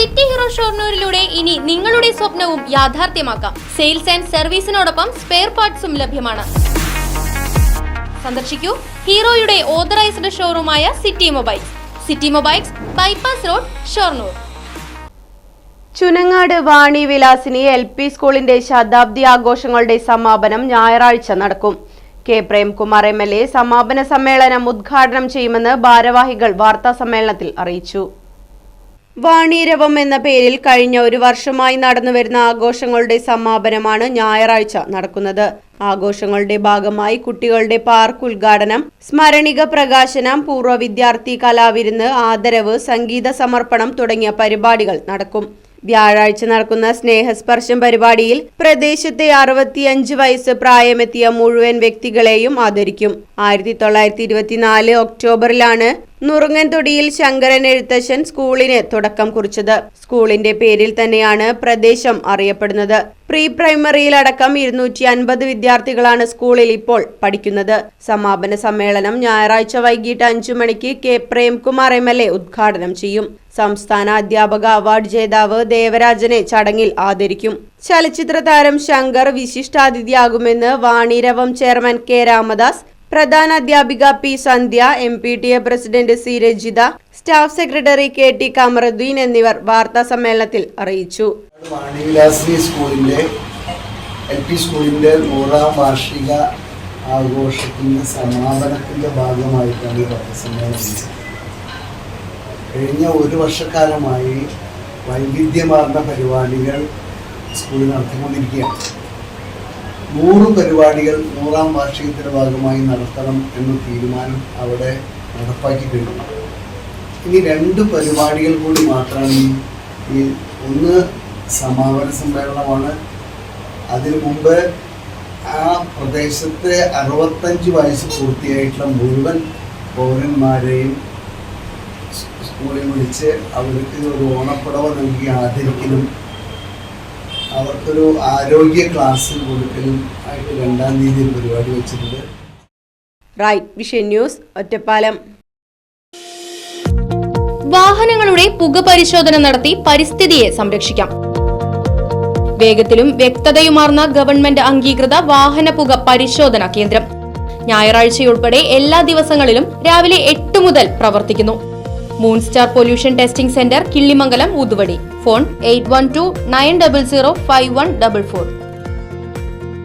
City hero ഷോർണൂരിലൂടെ ഇനി നിങ്ങളുടെ സ്വപ്നവും യാഥാർത്ഥ്യമാക്കാം. സെയിൽസ് ആൻഡ് സർവീസിനോടൊപ്പം സ്പെയർ പാർട്സും ലഭ്യമാണ്. സന്ദർശിക്കൂ ഹീറോയുടെ authorised ഷോറൂമായ city mobiles. City mobiles bypass road Shoranur. Chunangad Vani Vilasini L P സ്കൂളിന്റെ ശതാബ്ദി ആഘോഷങ്ങളുടെ സമാപനം ഞായറാഴ്ച നടക്കും. K. Premkumar M L A സമാപന സമ്മേളനം ഉദ്ഘാടനം ചെയ്യുമെന്ന് ഭാരവാഹികൾ വാർത്താ സമ്മേളനത്തിൽ അറിയിച്ചു. വാണീരവം എന്ന പേരിൽ കഴിഞ്ഞ ഒരു വർഷമായി നടന്നുവരുന്ന ആഘോഷങ്ങളുടെ സമാപനമാണ് ഞായറാഴ്ച നടക്കുന്നത്. ആഘോഷങ്ങളുടെ ഭാഗമായി കുട്ടികളുടെ പാർക്ക് ഉദ്ഘാടനം സ്മരണിക പ്രകാശനം പൂർവ വിദ്യാർത്ഥി കലാവിരുന്ന് ആദരവ് സംഗീത സമർപ്പണം തുടങ്ങിയ പരിപാടികൾ നടക്കും. വ്യാഴാഴ്ച നടക്കുന്ന സ്നേഹസ്പർശം പരിപാടിയിൽ പ്രദേശത്തെ അറുപത്തിയഞ്ച് വയസ്സ് പ്രായമെത്തിയ മുഴുവൻ വ്യക്തികളെയും ആദരിക്കും. ആയിരത്തി തൊള്ളായിരത്തി ഇരുപത്തിനാല് ഒക്ടോബറിലാണ് നുറുങ്ങൻതൊടിയിൽ ശങ്കരൻ എഴുത്തച്ഛൻ സ്കൂളിന് തുടക്കം കുറിച്ചത്. സ്കൂളിന്റെ പേരിൽ തന്നെയാണ് പ്രദേശം അറിയപ്പെടുന്നത്. പ്രീ പ്രൈമറിയിലടക്കം ഇരുന്നൂറ്റി അൻപത് വിദ്യാർത്ഥികളാണ് സ്കൂളിൽ ഇപ്പോൾ പഠിക്കുന്നത്. സമാപന സമ്മേളനം ഞായറാഴ്ച വൈകിട്ട് അഞ്ചു മണിക്ക് K Premkumar M L A ഉദ്ഘാടനം ചെയ്യും. സംസ്ഥാന അധ്യാപക അവാർഡ് ജേതാവ് ദേവരാജനെ ചടങ്ങിൽ ആദരിക്കും. ചലച്ചിത്ര താരം ശങ്കർ വിശിഷ്ടാതിഥിയാകുമെന്ന് വാണിരവം ചെയർമാൻ കെ രാമദാസ് പ്രധാന അധ്യാപിക P Sandhya M P T A president C Rajitha staff secretary K T Kamaruddin എന്നിവർ വാർത്താ സമ്മേളനത്തിൽ അറിയിച്ചു. വാണിവിലാസിനി സ്കൂളിന്റെ എൽ പി സ്കൂളിന്റെ നൂറാം വാർഷിക ആഘോഷത്തിന്റെ സമാപനത്തിന്റെ ഭാഗമായിട്ടാണ് ഈ വാർത്താസമ്മേളനം കഴിഞ്ഞ ഒരു വർഷക്കാലമായി വൈവിധ്യമാർന്ന പരിപാടികൾ സ്കൂളിൽ നടത്തിക്കൊണ്ടിരിക്കുകയാണ്. നൂറ് പരിപാടികൾ നൂറാം വാർഷികത്തിന്റെ ഭാഗമായി നടത്തണം എന്ന തീരുമാനം അവിടെ നടപ്പാക്കി കഴിഞ്ഞു ഇനി രണ്ട് പരിപാടികൾ കൂടി മാത്രമാണ് ഈ- ഒന്ന് സമാപന സമ്മേളനമാണ്. അതിനു മുമ്പ് ആ പ്രദേശത്തെ അറുപത്തഞ്ച് വയസ്സ് പൂർത്തിയായിട്ടുള്ള മുഴുവൻ പൗരന്മാരെയും സ്കൂളിൽ വിളിച്ച് അവർക്ക് ഒരു ഓണപ്പുടവ നൽകി ആദരിക്കലും അവർക്കൊരു ആരോഗ്യ ക്ലാസ് കൊടുക്കലും ആയിട്ട് രണ്ടാം തീയതി ഒരു പരിപാടി വെച്ചിട്ടുണ്ട്. Right vision news Ottapalam. വാഹനങ്ങളുടെ പുക പരിശോധന നടത്തി പരിസ്ഥിതിയെ സംരക്ഷിക്കാം. വേഗത്തിലും വ്യക്തതയുമാർന്ന ഗവൺമെന്റ് അംഗീകൃത വാഹന പുക പരിശോധന കേന്ദ്രം. ഞായറാഴ്ചയുൾപ്പെടെ എല്ലാ ദിവസങ്ങളിലും രാവിലെ എട്ട് മുതൽ പ്രവർത്തിക്കുന്നു. Moon star pollution testing centre Killimangalam Oothuvadi. Phone eight one two nine double zero five one double four